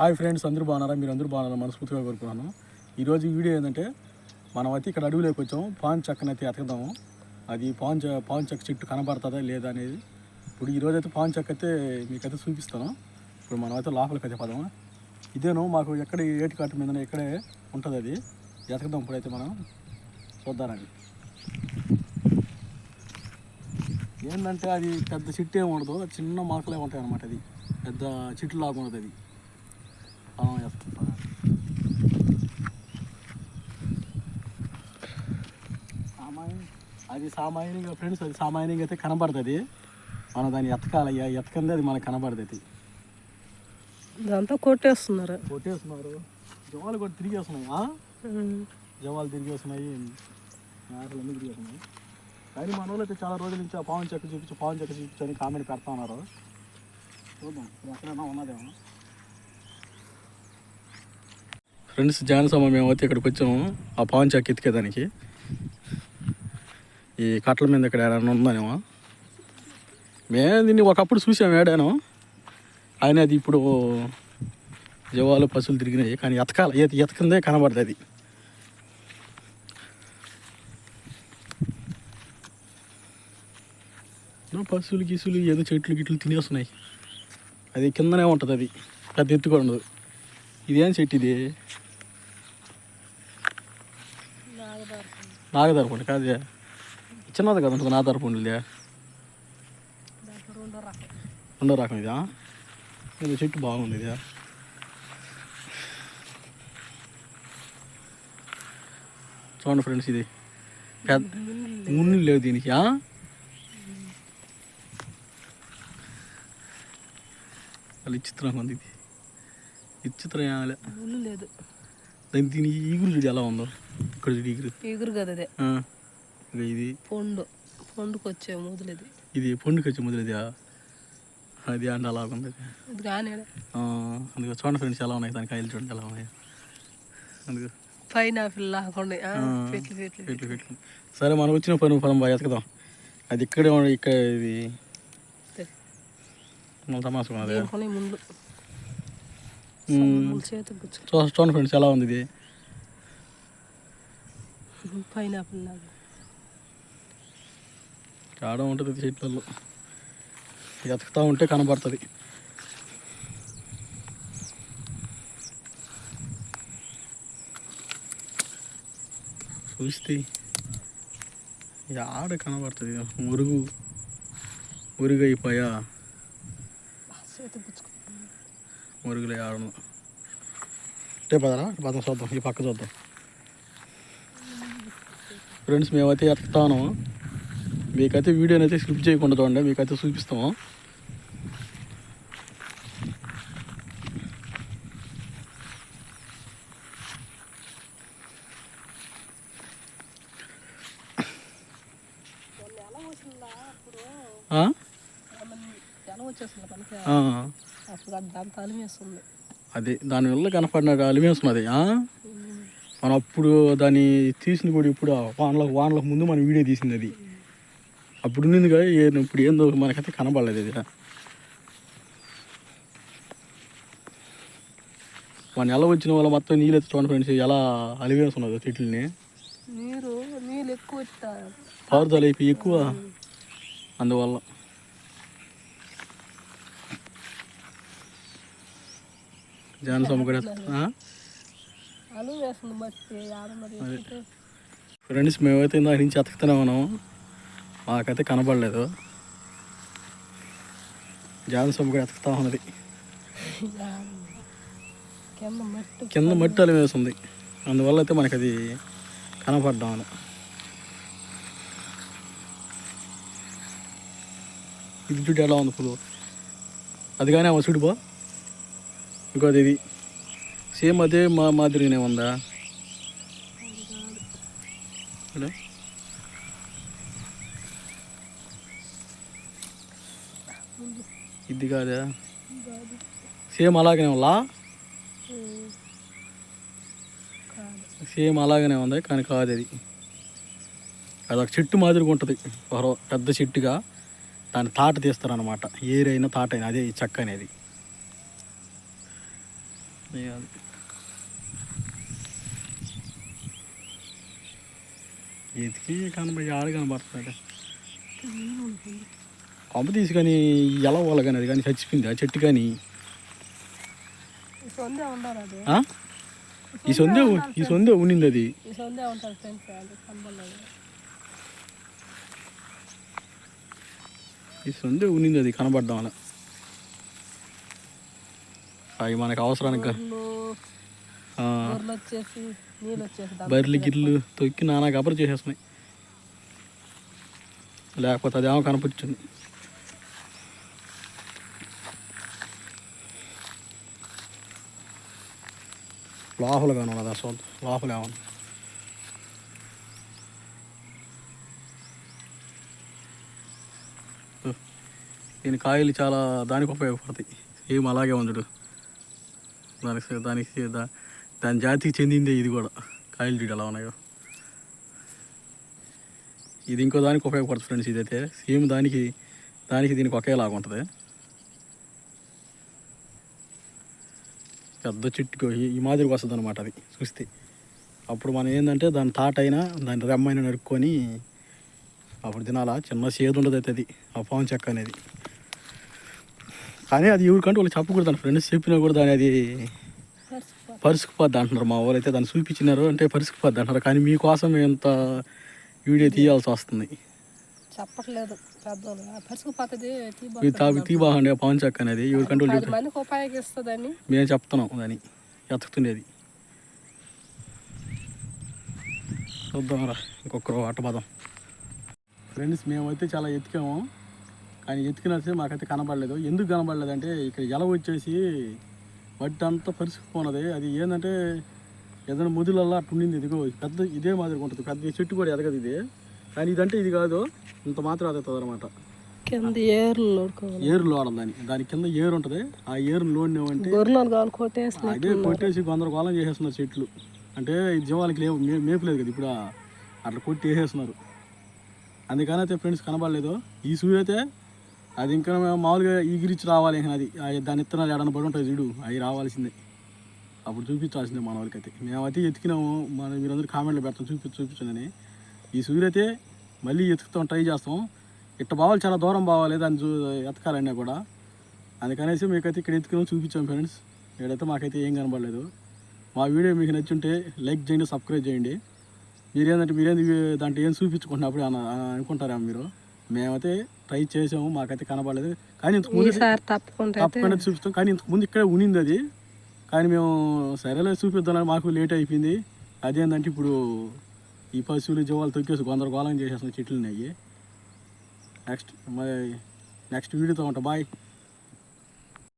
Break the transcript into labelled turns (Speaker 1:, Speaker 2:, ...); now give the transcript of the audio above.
Speaker 1: Hi friends అందరూ బాగున్నారా? మీరు అందరూ బాగున్నారా? మనస్ఫూర్తిగా కోరుకున్నాను ఈరోజు వీడియో ఏంటంటే మనం అయితే ఇక్కడ అడవిలోకి వచ్చాము. పాన్ చెక్కనైతే ఎతకదాము అది పాన్ చె పాన్ చెక్క చెట్టు కనబడుతుందా లేదా అనేది. ఇప్పుడు ఈరోజు అయితే పాన్ చెక్క అయితే మీకైతే చూపిస్తాను. ఇప్పుడు మనం అయితే లోపలికి అయితే పదాము? ఇదేను మాకు ఎక్కడ ఏటి కాటు మీద ఇక్కడే ఉంటుంది అది. ఎతకదాం ఇప్పుడైతే మనం. చూద్దానండి ఏంటంటే అది పెద్ద చెట్టు ఏమి ఉండదు. చిన్న మొలకలే ఉంటాయి అనమాట అది. పెద్ద చెట్టు లాగా ఉండదు అది. అది సామాన్యంగా ఫ్రెండ్స్ అది సామాన్యంగా అయితే కనబడుతుంది. మనం దాన్ని ఎతకాలయ్యా ఎతకందే అది మనకు కనబడుతుంది.
Speaker 2: ఇదంతా కొట్టేస్తున్నారు.
Speaker 1: కొట్టేస్తున్నారు. జవాలు కూడా తిరిగేస్తున్నాయి ఆ? జవాలు తిరిగేస్తున్నాయి మేకలు అన్నీ తిరిగేస్తున్నాయి. కానీ మన వాళ్ళు అయితే చాలా రోజుల నుంచి ఆ పావున్ చెక్క చూపించు పావున్ చెక్క చూపించు అని కామెంట్ పెడతా ఉన్నారు. చూద్దాం ఎక్కడైనా ఉన్నదేమో ఫ్రెండ్స్ జానసమ్మ మేము అయితే ఇక్కడికి వచ్చాము. ఆ పావున్ చెక్క ఎతికేదానికి. ఈ కట్టల మీద ఇక్కడ ఏడైనా ఉందనేమో? మేము దీన్ని ఒకప్పుడు చూసాము ఏడాను? ఆయన అది ఇప్పుడు జవాలు పశువులు తిరిగినాయి కానీ ఎతకాల ఎత ఎతకందే కనబడుతుంది అది. పశువులు గీసులు ఏదో చెట్లు గిట్లు తినేస్తున్నాయి. అది కిందనే ఉంటుంది అది. పెద్ద ఎత్తుగా ఉండదు. ఇదేం చెట్టు ఇది? నాగదర్పండి కాదే? చిన్నది కదా ఉంటుంది నాగదర్పండిదే రెండో రకం ఇదా? ఇది చెట్టు బాగుంది ఇదా చూడండి ఫ్రెండ్స్ ఇది. పెద్ద ముళ్ళు లేవు దీనికి ఆ? చాలా విచిత్రంగా ఉంది ఇది. విచిత్రం ఏమలే
Speaker 2: లేదు.
Speaker 1: దాని దీని ఈగురు చూడు ఎలా ఉందో. ఇక్కడ చూడు ఈగురు.
Speaker 2: ఎగురు కదా అదే.
Speaker 1: ఇది
Speaker 2: పొండు పొండుకు వచ్చే మొదలది.
Speaker 1: ఇది పండుగ వచ్చి మొదలది అది అండ
Speaker 2: కానీ
Speaker 1: ఆ, అందుకో చూడండి ఫ్రెండ్స్ ఎలా ఉన్నాయి దాని కాయలు చూడండి ఎలా ఉన్నాయి. అందుకు
Speaker 2: పెట్లు పెట్లు
Speaker 1: సరే మనం వచ్చిన పని పని బాగా ఎతకదాం అది ఇక్కడే ఉంది, ఇక్కడ ఇది. చూడండి ఫ్రెండ్స్ ఎలా ఉంది ఇది.
Speaker 2: పైనాపిల్ లాగా.
Speaker 1: ఆడ ఉంటుంది చెట్లలో ఎతుకుతూ ఉంటే కనబడుతుంది. చూస్తే ఆడ కనబడుతుంది. మురుగు మురుగు అయిపోయా మురుగులు ఆడను. అంటే పదరా? పదం చూద్దాం. ఈ పక్క చూద్దాం. ఫ్రెండ్స్ మేమైతే ఎత్తుతాను మీకైతే వీడియో అయితే స్కిప్ చేయకుండా చూడండి మీకైతే చూపిస్తాము.
Speaker 2: అది దాని
Speaker 1: దానివల్ల కనపడిన అలిమేస్తున్నది ఆ? మనం అప్పుడు దాన్ని తీసింది కూడా ఇప్పుడు ఆ వానలకు వానలకు ముందు మనం వీడియో తీసింది అది. అప్పుడు ఉన్నది కదా ఏ- ఇప్పుడు ఏందో మనకైతే కనబడలేదు ఇది. మన ఎలా వచ్చిన వాళ్ళ మొత్తం నీళ్ళు ఎత్తి చూడండి ఫ్రెండ్స్ ఎలా అలివేస్తున్నదో చెట్లని?
Speaker 2: నీరు నీళ్ళు ఎక్కువ
Speaker 1: పారుదల అయిపోయి ఎక్కువ. అందువల్ల.
Speaker 2: మరి ఎక్కుతే
Speaker 1: ఫ్రెండ్స్ మేమైతే ఇందాక నుంచి ఎతకుతూనే ఉన్నాము మాకైతే కనబడలేదు. జానసమ్మ కూడా ఎతకుతా ఉన్నది.
Speaker 2: కింద మట్టి
Speaker 1: అలి వేస్తుంది. అందువల్ల అయితే మనకి అది కనపడ్డామని ఇది చూడు ఎలా ఉంది పులు అది కానీ అమ్మ చూడు బా. ఇంకోది ఇది. సేమ్ అదే మా మాదిరిగానే ఉందా? చూడు. ఇది కాదా? సేమ్ అలాగనే ఉందా? సేమ్ అలాగనే ఉంది కానీ కాదు అది. అది ఒక చెట్టు మాదిరిగా ఉంటుంది. పెద్ద చెట్టుగా దాన్ని తాట తీస్తారనమాట ఏరైనా తాట అయినా అదే ఈ చెక్క అనేది. వేయాలి ఎతికి కనబడి ఆడ కనబడుతున్నాడు కొంప తీసుకొని ఎలా పోవాలి కానీ అది కానీ చచ్చిపోయింది? ఆ చెట్టు కానీ?
Speaker 2: ఈ సొందే?
Speaker 1: ఈ సొందే ఉండింది అది.
Speaker 2: ఈ సొందే
Speaker 1: ఉండింది అది కనబడడం అలా అవి మనకు అవసరానికి బర్రెలు గిర్రెలు తొక్కి నానా గబరు చేసేస్తున్నాయి. లేకపోతే అది ఏమో కనపడుతుంది లోపల కనబడదు అసలు లోపల ఏమన్నా దీని కాయలు చాలా దానికి ఉపయోగపడతాయి ఏం అలాగే ఉండడు దానికి దానికి దా- దాని జాతికి చెందిందే ఇది కూడా కాయలు చూడు ఎలా ఉన్నాయో ఇది ఇంకో దానికి ఉపయోగపడుతుంది ఫ్రెండ్స్ ఇదైతే సేమ్ దానికి దానికి దీనికి ఒకేలాగా ఉంటుంది పెద్ద చెట్టుకు ఈ- ఈ మాదిరికి వస్తుంది అనమాట అది చూస్తే. అప్పుడు మనం ఏంటంటే దాని తాటైనా దాని రెమ్మైన నరుక్కొని అప్పుడు తినాలా? చిన్న సేదు ఉండదు అయితే అది ఆ పాము చెక్క అనేది. కానీ అది ఎవరికంటే వాళ్ళు చెప్పకూడదు దాని ఫ్రెండ్స్ చెప్పినా కూడా దాని అది పరుసుకుపోద్ది అంటున్నారు. మా వాళ్ళు అయితే దాన్ని చూపించినారు అంటే పరుసుకుపోద్ది అంటున్నారు. కానీ మీకోసం ఇంత వీడియో తీయాల్సి వస్తుంది.
Speaker 2: చెప్పట్లేదు. పెద్దోళ్ళు.
Speaker 1: తాపి తీ బాగుండే పవన్ చెక్క అనేది.
Speaker 2: పది
Speaker 1: చెప్తారు
Speaker 2: మందికి ఉపయోగిస్తుందని.
Speaker 1: మేము చెప్తున్నాం దాన్ని. ఎతుకుతుండేది చూద్దాం రా. ఇంకొకరు అట్ట పదం. ఫ్రెండ్స్ మేమైతే చాలా ఎతికాము. కానీ ఎతికినట్టు మాకైతే కనబడలేదు. ఎందుకు కనబడలేదు అంటే ఇక్కడ ఎల వచ్చేసి మట్టి అంతా అది ఏంటంటే ఏదైనా ముదులల్లా అట్టు ఉండింది ఇదిగో పెద్ద ఇదే మాదిరిగా ఉంటుంది. పెద్ద చెట్టు కూడా ఎదగదు ఇది. కానీ ఇదంటే ఇది కాదు. ఇంత మాత్రం ఎదుగుతుంది అనమాట
Speaker 2: కింద ఏర్లు నోడుకోవాలి
Speaker 1: ఏరులో ఆడదు దాని దాని కింద ఏరు ఉంటుంది. ఆ ఏరును లోడినామంటే
Speaker 2: గొర్రెలు కావాలి కొట్టేసి
Speaker 1: అదే కొట్టేసి గందరగోళం చేసేస్తున్నారు చెట్లు. అంటే ఈ జీవాలకి లేవు. మే- మేపులేదు కదా ఇప్పుడు అట్లా కొట్టి వేసేస్తున్నారు. అందుకని అయితే ఫ్రెండ్స్ కనబడలేదు. ఈ సూర్య అయితే అది ఇంకా మేము మామూలుగా ఈగిరిచ్చి రావాలి అది. దాని ఇత్తనాలు ఎడన పడి ఉంటాయి చూడు. అవి రావాల్సిందే. అప్పుడు చూపించాల్సిందే మన వాళ్ళకైతే మేమైతే ఎతికినాము. మన మీరందరూ కామెంట్లు పెడతాం. చూపించు చూపించండి ఈ సూర్య అయితే మళ్ళీ ఎతుకుతాం ట్రై చేస్తాం. ఇట్ట బావాలి చాలా దూరం బావాలి దాన్ని చూ ఎతకాలన్నా కూడా. అందుకనేసి మీకైతే ఇక్కడ ఎత్తుకుని చూపించాం ఫ్రెండ్స్ ఇక్కడైతే మాకైతే ఏం కనబడలేదు. మా వీడియో మీకు నచ్చుంటే లైక్ చేయండి సబ్స్క్రైబ్ చేయండి. మీరు ఏంటంటే మీరేంది దాంట్లో ఏం చూపించుకుంటున్నప్పుడు అన అనుకుంటారేమో మీరు? మేమైతే ట్రై చేసాము మాకైతే కనబడలేదు. కానీ ఇంతకు ముందు
Speaker 2: ఈసారి తప్పకుండా
Speaker 1: చూపిస్తాం. కానీ ఇంతకు ముందు ఇక్కడే ఉనింది అది కానీ మేము సరేలే చూపిద్దామని మాకు లేట్ అయిపోయింది. అదేంటంటే ఇప్పుడు ఈ పశువులు జీవాలు తొక్కేసి గందరగోళం చేసేస్తున్నాయి చెట్లు ఉన్నాయి నెక్స్ట్ మరి నెక్స్ట్ వీడియోతో ఉంటాం. బాయ్